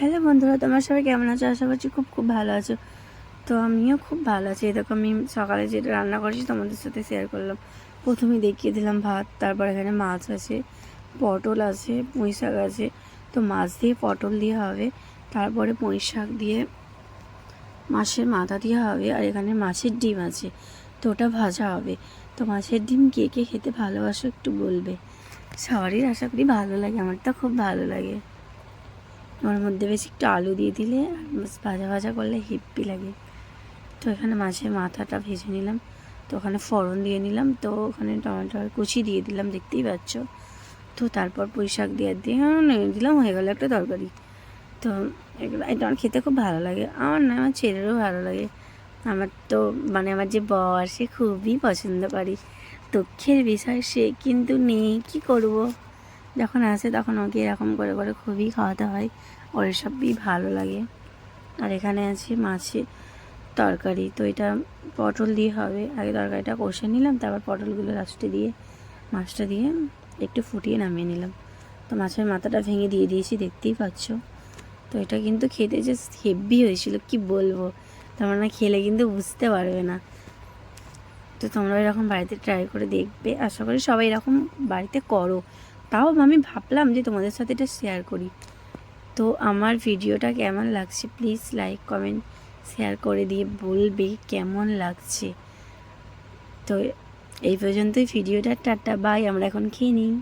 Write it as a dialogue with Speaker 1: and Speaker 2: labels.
Speaker 1: Hello বন্ধুরা, তোমার সবাই কেমন আছো? আশা করছি খুব খুব ভালো আছো। তো আমিও খুব ভালো আছি। দেখো, আমি সকালে যেটা রান্না করেছি তোমাদের সাথে শেয়ার করলাম। প্রথমে দেখিয়ে দিলাম ভাত, তারপর এখানে মাছ আছে, পটল আছে, পুঁই শাক আছে। তো মাছ দিয়ে পটল দিয়ে হবে, তারপরে পুঁই শাক দিয়ে মাছের মাথা দিয়ে হবে, আর এখানে মাছের ডিম আছে। তো ওটা ভাজা হবে। তো মাছের ডিম কে কে খেতে ভালোবাসো একটু বলবে? সবারই আশা করি ভালো লাগে আমার তো খুব ভালো লাগে। ওর মধ্যে বেশি একটু আলু দিয়ে দিলে ভাজা ভাজা করলে হিপ্পি লাগে। তো এখানে মাছের মাথাটা ভেজে নিলাম। তো ওখানে ফোড়ন দিয়ে নিলাম। তো ওখানে টমেটোর কুচি দিয়ে দিলাম, দেখতেই পাচ্ছ। তো তারপর পুঁই শাক দিয়ে দিয়ে দিলাম হয়ে গেলো একটা তরকারি। তো এগুলো, এটা আমার খেতে খুব ভালো লাগে। আমার না, আমার ছেলেরও ভালো লাগে। আমার তো মানে আমার যে বর, সে খুবই পছন্দ করি। দুঃখের বিষয় সে কিন্তু নেই, কী করব? যখন আসে তখন ওকে এরকম করে করে খুবই খাওয়াতে হয়। ওর সবই ভালো লাগে। আর এখানে আছে মাছের তরকারি। তো এটা পটল দিয়ে হবে। আগে তরকারিটা কষে নিলাম, তারপর পটলগুলো লাস্টে দিয়ে, মাছটা দিয়ে একটু ফুটিয়ে নামিয়ে নিলাম। তো মাছের মাথাটা ভেঙে দিয়ে দিয়েছি, দেখতেই পাচ্ছ। তো এটা কিন্তু খেতে যে হেভি হয়েছিল, কি বলব? তোমরা না খেলে কিন্তু বুঝতে পারবে না। তো তোমরা এরকম বাড়িতে ট্রাই করে দেখবে। আশা করি সবাই এরকম বাড়িতে করো। তাও আমি ভাবলাম যে তোমাদের সাথে এটা শেয়ার করি। তো আমার ভিডিওটা কেমন লাগছে প্লিজ লাইক কমেন্ট শেয়ার করে দিয়ে বলবে কেমন লাগছে। তো এই পর্যন্তই ভিডিওটা, টাটা বাই আমরা এখন খেয়ে নিই।